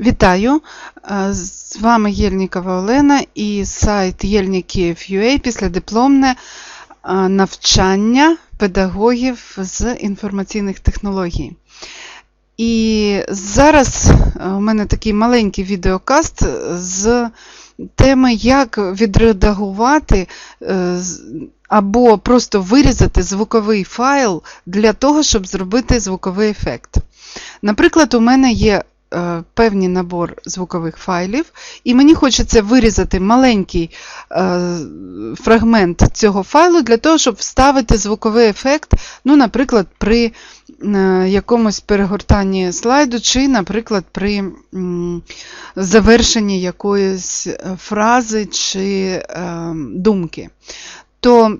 Вітаю! Е, З вами Єльнікова Олена і сайт Єльніків.ua післядипломне е, навчання педагогів з інформаційних технологій. І зараз е, у мене такий маленький відеокаст з теми, як відредагувати або просто вирізати звуковий файл для того, щоб зробити звуковий ефект. Наприклад, у мене є певний набор звукових файлів, і мені хочеться вирізати маленький е, фрагмент цього файлу для того, щоб вставити звуковий ефект, ну, наприклад, при е, якомусь перегортанні слайду, чи, наприклад, при завершенні якоїсь е, фрази чи е, думки. То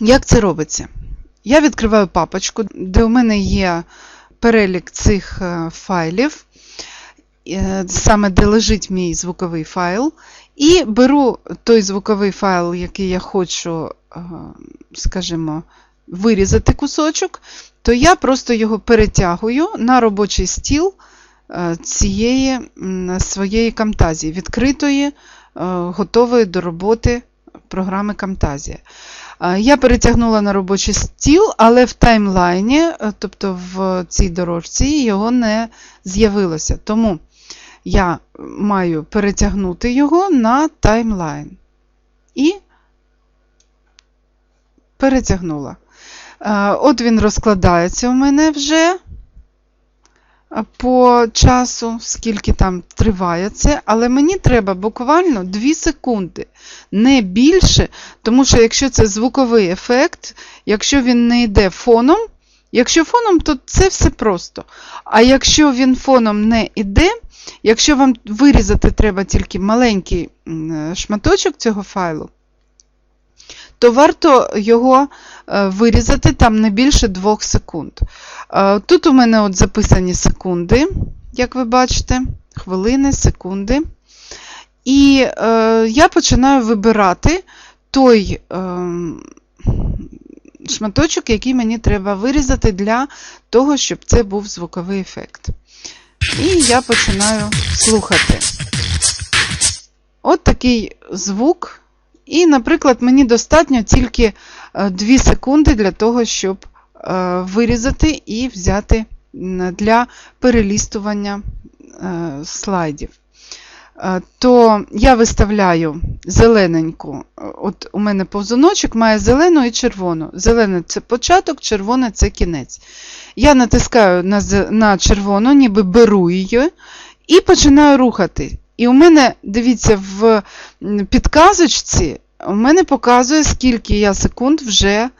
як це робиться? Я відкриваю папочку, де у мене є перелік цих е, файлів, е, саме де лежить мій звуковий файл, і беру той звуковий файл, який я хочу, е, скажімо, вирізати кусочок, то я просто його перетягую на робочий стіл цієї своєї Camtasia, відкритої, готової до роботи програми Camtasia. Е, Я перетягнула на робочий стіл, але в таймлайні, е, тобто в цій дорожці, його не з'явилося. Тому я маю перетягнути його на таймлайн. І перетягнула. Е, От він розкладається у мене вже по часу, скільки там триває це, але мені треба буквально 2 секунди, не більше, тому що якщо це звуковий ефект, якщо він не йде фоном, якщо фоном, то це все просто. А якщо він фоном не йде, якщо вам вирізати треба тільки маленький шматочок цього файлу, то варто його е, вирізати там не більше 2 секунд. Е, Тут у мене от записані секунди, як ви бачите, хвилини, секунди. І е, я починаю вибирати той е, шматочок, який мені треба вирізати для того, щоб це був звуковий ефект. І я починаю слухати. От такий звук. І, наприклад, мені достатньо тільки 2 секунди для того, щоб е, вирізати і взяти для перелістування е, слайдів. Е, То я виставляю зелененьку. От у мене повзуночок має зелену і червону. Зелене це початок, червоне це кінець. Я натискаю на, на червону, ніби беру її, і починаю рухати. І у мене, дивіться, в підказочці у мене показує, скільки я секунд вже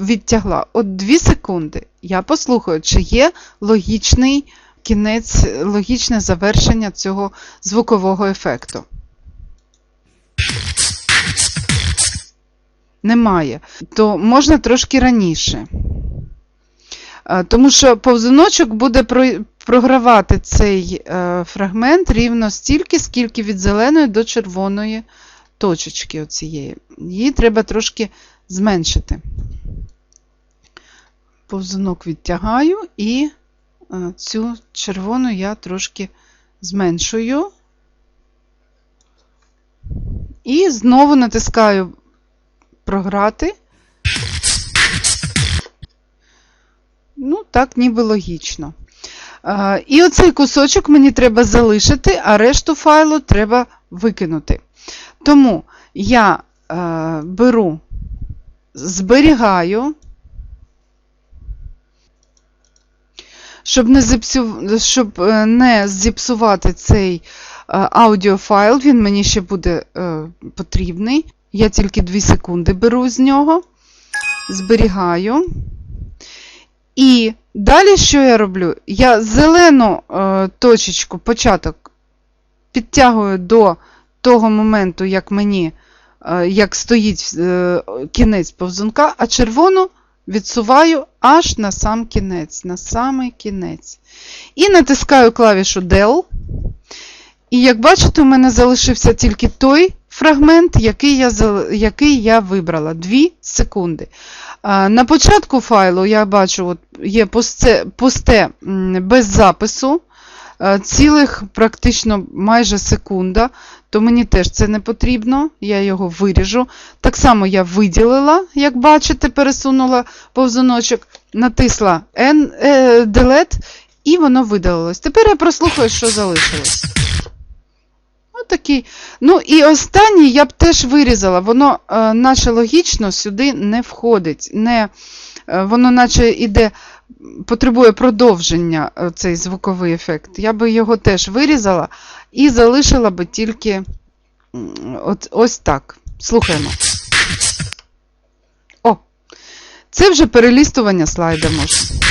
відтягла. От 2 секунди. Я послухаю, чи є логічний кінець, логічне завершення цього звукового ефекту. Немає. То можна трошки раніше. Е, Тому що повзуночок буде програвати цей е, фрагмент рівно стільки, скільки від зеленої до червоної точечки оцієї. Її треба трошки зменшити. Повзунок відтягаю і е, цю червону я трошки зменшую. І знову натискаю програти. Ну, так, ніби логічно. І оцей кусочок мені треба залишити, а решту файлу треба викинути. Тому я е, беру, зберігаю, щоб не, зіпсу, щоб е, не зіпсувати цей е, аудіофайл, він мені ще буде потрібний. Я тільки 2 секунди беру з нього, зберігаю. І далі що я роблю? Я зелену е, точечку, початок, підтягую до того моменту, як мені е, як стоїть е, кінець повзунка, а червону відсуваю аж на сам кінець, на самий кінець. І натискаю клавішу Del. І як бачите, у мене залишився тільки той фрагмент, який я, який я вибрала 2 секунди. На початку файлу я бачу, от є пусте, пусте без запису. цілих практично майже секунда, то мені теж це не потрібно, я його виріжу. Так само я виділила, як бачите, пересунула повзуночок, натисла N, е, Delete, і воно видалилось. Тепер я прослухаю, що залишилось. Отакий. Ну і останній я б теж вирізала. Воно, е, наче логічно, сюди не входить. Не, е, воно наче іде, потребує продовження е, цей звуковий ефект. Я би його теж вирізала і залишила би тільки от, ось так. Слухаємо. О! Це вже перелістування слайда можна.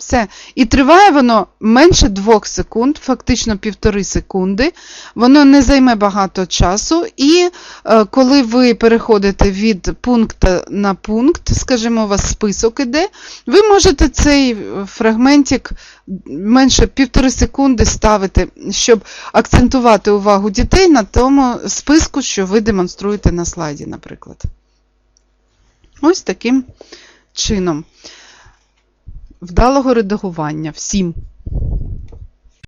Все. І триває воно менше 2 секунд, фактично півтори секунди. Воно не займе багато часу. І е, коли ви переходите від пункту на пункт, скажімо, у вас список іде, ви можете цей е, фрагментик менше півтори секунди ставити, щоб акцентувати увагу дітей на тому списку, що ви демонструєте на слайді, наприклад. Ось таким чином. Вдалого редагування всім!